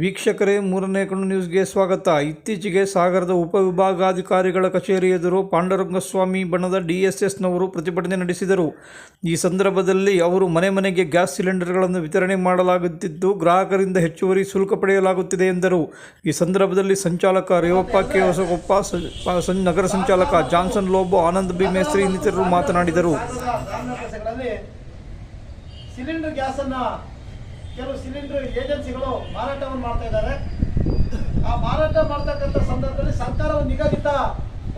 ವೀಕ್ಷಕರೇ, ಮೂರನೇ ಕಣ್ಣು ನ್ಯೂಸ್ಗೆ ಸ್ವಾಗತ. ಇತ್ತೀಚೆಗೆ ಸಾಗರದ ಉಪವಿಭಾಗಾಧಿಕಾರಿಗಳ ಕಚೇರಿ ಎದುರು ಪಾಂಡುರಂಗಸ್ವಾಮಿ ಬಣದ ಡಿಎಸ್ಎಸ್ನವರು ಪ್ರತಿಭಟನೆ ನಡೆಸಿದರು. ಈ ಸಂದರ್ಭದಲ್ಲಿ ಅವರು ಮನೆ ಮನೆಗೆ ಗ್ಯಾಸ್ ಸಿಲಿಂಡರ್ಗಳನ್ನು ವಿತರಣೆ ಮಾಡಲಾಗುತ್ತಿದ್ದು, ಗ್ರಾಹಕರಿಂದ ಹೆಚ್ಚುವರಿ ಶುಲ್ಕ ಪಡೆಯಲಾಗುತ್ತಿದೆ ಎಂದರು. ಈ ಸಂದರ್ಭದಲ್ಲಿ ಸಂಚಾಲಕ ರೇವಪ್ಪ ಕೆ ಹೊಸಗೊಪ್ಪ ನಗರ ಸಂಚಾಲಕ ಜಾನ್ಸನ್ ಲೋಬೋ, ಆನಂದ್ ಬಿ, ಮೇಸ್ತ್ರಿ ಇನ್ನಿತರರು ಮಾತನಾಡಿದರು. ಸಿಲಿಂಡರ್ ಕೆಲವು ಸಿಲಿಂಡರ್ ಏಜೆನ್ಸಿಗಳು ಮಾರಾಟವನ್ನು ಮಾಡ್ತಾ ಇದ್ದಾರೆ. ಆ ಮಾರಾಟ ಮಾಡ್ತಕ್ಕಂಥ ಸಂದರ್ಭದಲ್ಲಿ ಸರ್ಕಾರವು ನಿಗದಿತ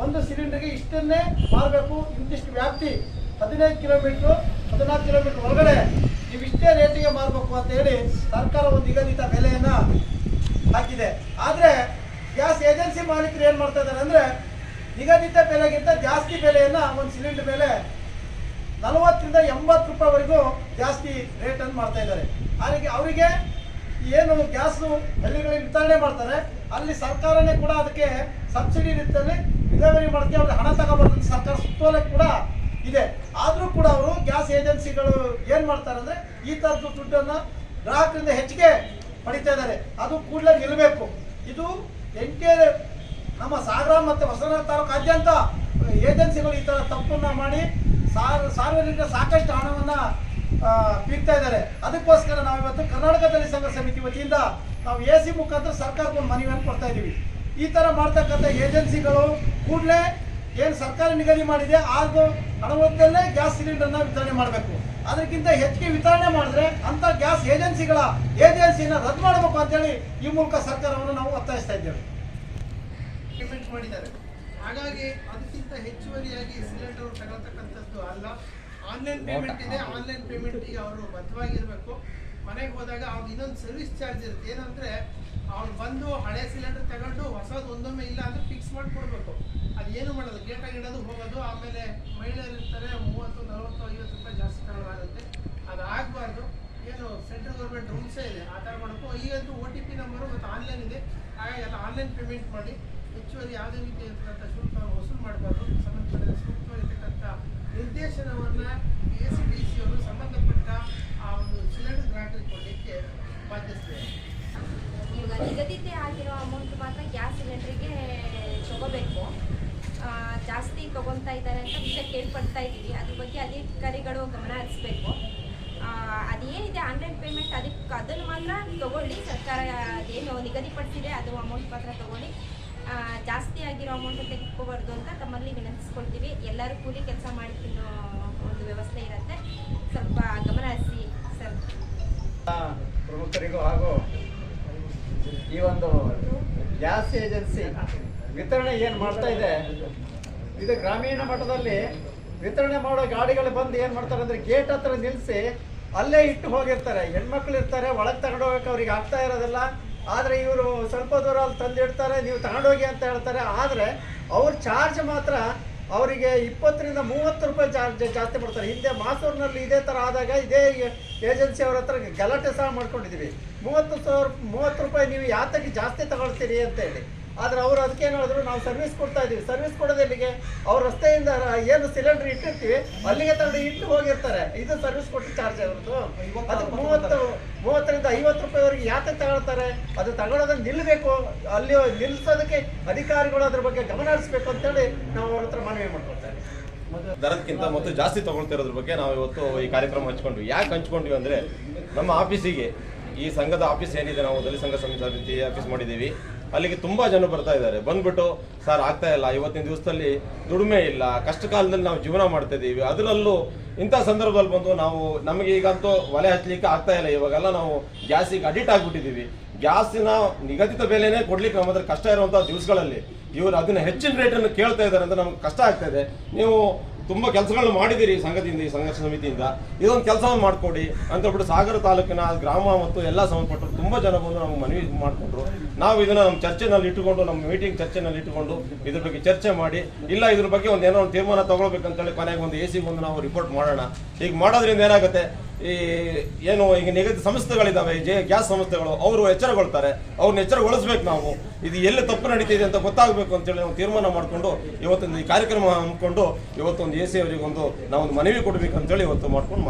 ಒಂದು ಸಿಲಿಂಡರ್ಗೆ ಇಷ್ಟನ್ನೇ ಮಾರಬೇಕು. ಇಂತಿಷ್ಟು ವ್ಯಾಪ್ತಿ ಹದಿನೈದು ಕಿಲೋಮೀಟ್ರು, ಹದಿನಾಲ್ಕು ಕಿಲೋಮೀಟರ್ ಒಳಗಡೆ ನೀವು ಇಷ್ಟೇ ರೇಟಿಗೆ ಮಾರಬೇಕು ಅಂತ ಹೇಳಿ ಸರ್ಕಾರವು ನಿಗದಿತ ಬೆಲೆಯನ್ನ ಹಾಕಿದೆ. ಆದರೆ ಗ್ಯಾಸ್ ಏಜೆನ್ಸಿ ಮಾಲೀಕರು ಏನು ಮಾಡ್ತಾ ಇದ್ದಾರೆ ಅಂದ್ರೆ ನಿಗದಿತ ಬೆಲೆಗಿಂತ ಜಾಸ್ತಿ ಬೆಲೆಯನ್ನ ಒಂದು ಸಿಲಿಂಡರ್ ಮೇಲೆ ನಲವತ್ತರಿಂದ ಎಂಬತ್ತು ರೂಪಾಯಿವರೆಗೂ ಜಾಸ್ತಿ ರೇಟನ್ನು ಮಾಡ್ತಾ ಇದ್ದಾರೆ. ಹಾಗಾಗಿ ಅವರಿಗೆ ಏನು ಗ್ಯಾಸ್ ಹಳ್ಳಿಗಳಿಗೆ ವಿತರಣೆ ಮಾಡ್ತಾರೆ, ಅಲ್ಲಿ ಸರ್ಕಾರನೇ ಕೂಡ ಅದಕ್ಕೆ ಸಬ್ಸಿಡಿ ರೀತಿಯಲ್ಲಿ ವಿಲೇವಾರಿ ಮಾಡೋಕ್ಕೆ ಅವ್ರಿಗೆ ಹಣ ತಗೋಬಾರ್ದು ಸರ್ಕಾರ ಸುತ್ತೋಲೆ ಕೂಡ ಇದೆ. ಆದರೂ ಕೂಡ ಅವರು ಗ್ಯಾಸ್ ಏಜೆನ್ಸಿಗಳು ಏನು ಮಾಡ್ತಾರೆ ಅಂದರೆ ಈ ಥರದ್ದು ದುಡ್ಡನ್ನು ಗ್ರಾಹಕರಿಂದ ಹೆಚ್ಚಿಗೆ ಪಡಿತಾ ಇದ್ದಾರೆ. ಅದು ಕೂಡಲೇ ನಿಲ್ಲಬೇಕು ಇದು ಎಂಟೇ ನಮ್ಮ ಸಾಗರ ಮತ್ತು ಹೊಸನಗರ ತಾಲೂಕಾದ್ಯಂತ ಏಜೆನ್ಸಿಗಳು ಈ ಥರ ತಪ್ಪನ್ನ ಮಾಡಿ ಸಾರ್ ಸಾರ್ವಜನಿಕರ ಸಾಕಷ್ಟು ಹಣವನ್ನ ಪೀಕ್ತಾ ಇದ್ದಾರೆ. ಅದಕ್ಕೋಸ್ಕರ ನಾವಿವತ್ತು ಕರ್ನಾಟಕದಲ್ಲಿ ಸಂಘ ಸಮಿತಿ ವತಿಯಿಂದ ನಾವು ಎ ಸಿ ಮುಖಾಂತರ ಸರ್ಕಾರಕ್ಕೆ ಒಂದು ಮನವಿಯನ್ನು ಕೊಡ್ತಾ ಇದ್ದೀವಿ. ಈ ಥರ ಮಾಡ್ತಕ್ಕಂಥ ಏಜೆನ್ಸಿಗಳು ಕೂಡಲೇ ಏನು ಸರ್ಕಾರ ನಿಗದಿ ಮಾಡಿದೆ ಆಗ ಹಣವದ್ದಲ್ಲೇ ಗ್ಯಾಸ್ ಸಿಲಿಂಡರ್ನ ವಿತರಣೆ ಮಾಡಬೇಕು. ಅದಕ್ಕಿಂತ ಹೆಚ್ಚಿಗೆ ವಿತರಣೆ ಮಾಡಿದ್ರೆ ಅಂತ ಗ್ಯಾಸ್ ಏಜೆನ್ಸಿಗಳ ಏಜೆನ್ಸಿನ ರದ್ದು ಮಾಡಬೇಕು ಅಂತೇಳಿ ಈ ಮೂಲಕ ಸರ್ಕಾರವನ್ನು ನಾವು ಒತ್ತಾಯಿಸ್ತಾ ಇದ್ದೇವೆ. ಮಾಡಿದ್ದಾರೆ. ಹಾಗಾಗಿ ಅದಕ್ಕಿಂತ ಹೆಚ್ಚುವರಿಯಾಗಿ ಸಿಲಿಂಡರ್ ತಗೊಳ್ತಕ್ಕಂಥದ್ದು ಅಲ್ಲ. ಆನ್ಲೈನ್ ಪೇಮೆಂಟ್ ಇದೆ ಆನ್ಲೈನ್ ಪೇಮೆಂಟಿಗೆ ಅವರು ಬದ್ಧವಾಗಿರಬೇಕು. ಮನೆಗೆ ಹೋದಾಗ ಅವ್ರು ಇನ್ನೊಂದು ಸರ್ವಿಸ್ ಚಾರ್ಜ್ ಇರುತ್ತೆ. ಏನಂದ್ರೆ ಅವ್ರು ಬಂದು ಹಳೆ ಸಿಲಿಂಡರ್ ತಗೊಂಡು ಹೊಸದು ಒಂದೊಮ್ಮೆ ಇಲ್ಲ ಅಂದ್ರೆ ಫಿಕ್ಸ್ ಮಾಡಿ ಕೊಡಬೇಕು ಅದು ಏನು ಮಾಡೋದು? ಗೇಟಾಗಿ ಇಡೋದು ಹೋಗೋದು ಆಮೇಲೆ ಮಹಿಳೆಯರು ಇರ್ತಾರೆ ಮೂವತ್ತು ನಲವತ್ತು ಐವತ್ತು ರೂಪಾಯಿ ಜಾಸ್ತಿ ತಗೊಳ್ಳಾಗುತ್ತೆ ಅದು ಆಗಬಾರ್ದು ಏನು ಸೆಂಟ್ರಲ್ ಗೌರ್ಮೆಂಟ್ ರೂಲ್ಸೇ ಇದೆ. ಆ ಥರ ಮಾಡಬೇಕು ಈಗಂತೂ ಒ ಟಿ ಪಿ ನಂಬರು ಮತ್ತು ಆನ್ಲೈನ್ ಇದೆ. ಹಾಗಾಗಿ ಎಲ್ಲ ಆನ್ಲೈನ್ ಪೇಮೆಂಟ್ ಮಾಡಿ. ಹೆಚ್ಚುವರಿ ಯಾವುದೇ ರೀತಿಯಾದಂಥ ಶುಲ್ಕ ವಸೂಲು ಮಾಡಬಾರ್ದು. ಸಂಬಂಧಪಟ್ಟ ಸೂಕ್ತವಾಗಿರ್ತಕ್ಕಂಥ ನಿರ್ದೇಶನವನ್ನು ಎ ಸಿ ಡಿ ಸಿ ಅವರು ಸಂಬಂಧಪಟ್ಟ ಆ ಒಂದು ಸಿಲಿಂಡರ್ ಗ್ರಾಂಟ್ ಕೊಡಲಿಕ್ಕೆ ಬಾಧ್ಯತೆ ಇವಾಗ ನಿಗದಿತ ಆಗಿರೋ ಅಮೌಂಟ್ ಮಾತ್ರ ಗ್ಯಾಸ್ ಸಿಲಿಂಡ್ರಿಗೆ ತಗೋಬೇಕು. ಜಾಸ್ತಿ ತಗೊತಾ ಇದ್ದಾರೆ ಅಂತ ವಿಷಯ ಕೇಳ್ಪಡ್ತಾ ಇದ್ದೀವಿ. ಅದ್ರ ಬಗ್ಗೆ ಅಧಿಕಾರಿಗಳು ಗಮನ ಹರಿಸ್ಬೇಕು. ಅದೇನಿದೆ ಆನ್ಲೈನ್ ಪೇಮೆಂಟ್ ಅದಕ್ಕೆ, ಅದನ್ನು ಮಾತ್ರ ತಗೊಳ್ಳಿ. ಸರ್ಕಾರ ಅದೇನು ನಿಗದಿಪಡಿಸಿದೆ, ಅದು ಅಮೌಂಟ್ ಮಾತ್ರ ತಗೊಳ್ಳಿ. ಜಾಸ್ತಿ ಆಗಿರೋ ಅಮೌಂಟ್ ತೆಗೆದುಕೋಬಾರ್ದು ಅಂತ ತಮ್ಮಲ್ಲಿ ವಿನಂತಿಸ್ಕೊಳ್ತೀವಿ. ಎಲ್ಲರೂ ಕೂಲಿ ಕೆಲಸ ಮಾಡಿ ತಿನ್ನೋ ಒಂದು ವ್ಯವಸ್ಥೆ ಇರುತ್ತೆ. ಸ್ವಲ್ಪ ಗಮನ ಹರಿಸಿ, ಸರ್. ಪ್ರಮುಖರಿಗೂ ಹಾಗೂ ಈ ಒಂದು ಗ್ಯಾಸ್ ಏಜೆನ್ಸಿ ವಿತರಣೆ ಏನು ಮಾಡ್ತಾ ಇದೆ? ಇದು ಗ್ರಾಮೀಣ ಮಟ್ಟದಲ್ಲಿ ವಿತರಣೆ ಮಾಡೋ ಗಾಡಿಗಳು ಬಂದು ಏನು ಮಾಡ್ತಾರೆ ಅಂದರೆ ಗೇಟ್ ಹತ್ರ ನಿಲ್ಲಿಸಿ ಅಲ್ಲೇ ಇಟ್ಟು ಹೋಗಿರ್ತಾರೆ. ಹೆಣ್ಮಕ್ಳು ಇರ್ತಾರೆ, ಒಳಗೆ ತಗೊಂಡೋಗಕ್ಕೆ ಅವ್ರಿಗೆ ಆಗ್ತಾ ಇರೋದಿಲ್ಲ. ಆದರೆ ಇವರು ಸ್ವಲ್ಪ ದೂರ ಅಲ್ಲಿ ತಂದಿಡ್ತಾರೆ ನೀವು ತಗೊಂಡೋಗಿ ಅಂತ ಹೇಳ್ತಾರೆ. ಆದರೆ ಅವ್ರ ಚಾರ್ಜ್ ಮಾತ್ರ ಅವರಿಗೆ ಇಪ್ಪತ್ತರಿಂದ ಮೂವತ್ತು ರೂಪಾಯಿ ಚಾರ್ಜ್ ಜಾಸ್ತಿ ಮಾಡ್ತಾರೆ. ಹಿಂದೆ ಮಾಸೂರಿನಲ್ಲಿ ಇದೇ ಥರ ಆದಾಗ ಇದೇ ಏಜೆನ್ಸಿ ಅವ್ರ ಹತ್ರ ಗಲಾಟೆ ಸಹ ಮಾಡ್ಕೊಂಡಿದ್ದೀವಿ ಮೂವತ್ತು ಸಾವಿರ ಮೂವತ್ತು ರೂಪಾಯಿ ನೀವು ಯಾತಕ್ಕೆ ಜಾಸ್ತಿ ತಗೊಳ್ತೀರಿ ಅಂತ ಹೇಳಿ. ಆದರೆ ಅವರು ಅದಕ್ಕೆ ಏನು ಹೇಳಿದ್ರು ನಾವು ಸರ್ವಿಸ್ ಕೊಡ್ತಾ ಇದ್ದೀವಿ ಸರ್ವಿಸ್ ಕೊಡೋದಲ್ಲಿಗೆ ಅವ್ರ ರಸ್ತೆಯಿಂದ ಏನು ಸಿಲಿಂಡರ್ ಇಟ್ಟಿರ್ತೀವಿ ಅಲ್ಲಿಗೆ ತಗೊಂಡು ಇಟ್ಟು ಹೋಗಿರ್ತಾರೆ. ಇದು ಸರ್ವಿಸ್ ಕೊಟ್ಟು ಚಾರ್ಜ್ ಅವ್ರದ್ದು. ಅದಕ್ಕೆ ಮೂವತ್ತು ಮೂವತ್ತರಿಂದ ಐವತ್ತು ರೂಪಾಯಿವರೆಗೆ ಯಾಕೆ ತಗೊಳ್ತಾರೆ? ಅದು ತಗೊಳ್ಳೋದನ್ನ ನಿಲ್ಲಬೇಕು ಅಲ್ಲಿ ನಿಲ್ಲಿಸೋದಕ್ಕೆ ಅಧಿಕಾರಿಗಳು ಅದ್ರ ಬಗ್ಗೆ ಗಮನ ಹರಿಸ್ಬೇಕು ಅಂತೇಳಿ ನಾವು ಅವ್ರ ಹತ್ರ ಮನವಿ ಮಾಡ್ಕೊಳ್ತೇವೆ ದರಕ್ಕಿಂತ ಮತ್ತು ಜಾಸ್ತಿ ತಗೊಳ್ತಿರೋದ್ರ ಬಗ್ಗೆ ನಾವು ಇವತ್ತು ಈ ಕಾರ್ಯಕ್ರಮ ಹಂಚ್ಕೊಂಡ್ವಿ. ಯಾಕೆ ಹಂಚ್ಕೊಂಡ್ವಿ ಅಂದರೆ ನಮ್ಮ ಆಫೀಸಿಗೆ ಈ ಸಂಘದ ಆಫೀಸ್ ಏನಿದೆ ನಾವು ದಲಿತ ಸಂಘ ಸಮಿತಿ ಆಫೀಸ್ ಮಾಡಿದ್ದೀವಿ. ಅಲ್ಲಿಗೆ ತುಂಬ ಜನ ಬರ್ತಾ ಇದ್ದಾರೆ. ಬಂದ್ಬಿಟ್ಟು, ಸರ್ ಆಗ್ತಾ ಇಲ್ಲ. ಇವತ್ತಿನ ದಿವಸದಲ್ಲಿ ದುಡಿಮೆ ಇಲ್ಲ. ಕಷ್ಟ ಕಾಲದಲ್ಲಿ ನಾವು ಜೀವನ ಮಾಡ್ತಾ ಇದ್ದೀವಿ. ಅದರಲ್ಲೂ ಇಂಥ ಸಂದರ್ಭದಲ್ಲಿ ಬಂದು ನಾವು ನಮಗೆ ಈಗಂತೂ ಒಲೆ ಹಚ್ಚಲಿಕ್ಕೆ ಆಗ್ತಾ ಇಲ್ಲ. ಇವಾಗೆಲ್ಲ ನಾವು ಗ್ಯಾಸಿಗೆ ಅಡಿಟ್ ಆಗಿಬಿಟ್ಟಿದ್ದೀವಿ. ಗ್ಯಾಸಿನ ನಿಗದಿತ ಬೆಲೆನೇ ಕೊಡ್ಲಿಕ್ಕೆ ನಮ್ಮ ಕಷ್ಟ ಇರುವಂಥ ದಿವಸಗಳಲ್ಲಿ ಇವರು ಅದನ್ನ ಹೆಚ್ಚಿನ ರೇಟನ್ನು ಕೇಳ್ತಾ ಇದ್ದಾರೆ ಅಂತ ನಮ್ಗೆ ಕಷ್ಟ ಆಗ್ತಾ ಇದೆ. ನೀವು ತುಂಬ ಕೆಲಸಗಳನ್ನು ಮಾಡಿದ್ದೀರಿ ಸಂಘದಿಂದ, ಈ ಸಂಘರ್ಷ ಸಮಿತಿಯಿಂದ. ಇದೊಂದು ಕೆಲಸವನ್ನು ಮಾಡಿಕೊಡಿ ಅಂತ ಹೇಳ್ಬಿಟ್ಟು ಸಾಗರ ತಾಲೂಕಿನ ಗ್ರಾಮ ಮತ್ತು ಎಲ್ಲ ಸಂಬಂಧಪಟ್ಟರು ತುಂಬ ಜನ ಬಂದು ನಮ್ಗೆ ಮನವಿ ಮಾಡಿಕೊಂಡ್ರು. ನಾವು ಇದನ್ನ ನಮ್ಮ ಚರ್ಚೆನಲ್ಲಿ ಇಟ್ಟುಕೊಂಡು, ನಮ್ಮ ಮೀಟಿಂಗ್ ಚರ್ಚೆನಲ್ಲಿ ಇಟ್ಟುಕೊಂಡು ಇದ್ರ ಬಗ್ಗೆ ಚರ್ಚೆ ಮಾಡಿ, ಇಲ್ಲ ಇದ್ರ ಬಗ್ಗೆ ಒಂದು ಏನೋ ಒಂದು ತೀರ್ಮಾನ ತಗೊಳ್ಬೇಕಂತೇಳಿ ಕೊನೆಗೆ ಒಂದು ಎ ಸಿ ಬಂದು ನಾವು ರಿಪೋರ್ಟ್ ಮಾಡೋಣ. ಈಗ ಮಾಡೋದ್ರಿಂದ ಏನಾಗುತ್ತೆ? ಈ ಏನು ಈಗ ನಿಗದಿತ ಸಂಸ್ಥೆಗಳಿದ್ದಾವೆ ಜೆ ಗ್ಯಾಸ್ ಸಂಸ್ಥೆಗಳು, ಅವರು ಎಚ್ಚರಗೊಳ್ತಾರೆ ಅವ್ರನ್ನ ಎಚ್ಚರಗೊಳಿಸ್ಬೇಕು ನಾವು. ಇದು ಎಲ್ಲಿ ತಪ್ಪು ನಡೀತಿದೆ ಅಂತ ಗೊತ್ತಾಗಬೇಕು ಅಂತೇಳಿ ನಾವು ತೀರ್ಮಾನ ಮಾಡಿಕೊಂಡು, ಇವತ್ತೊಂದು ಈ ಕಾರ್ಯಕ್ರಮ ಹಮ್ಮಿಕೊಂಡು, ಇವತ್ತೊಂದು ಎ ಸಿ ಅವರಿಗೆ ಒಂದು ನಾವು ಒಂದು ಮನವಿ ಕೊಡಬೇಕಂತೇಳಿ ಇವತ್ತು ಮಾಡ್ಕೊಂಡು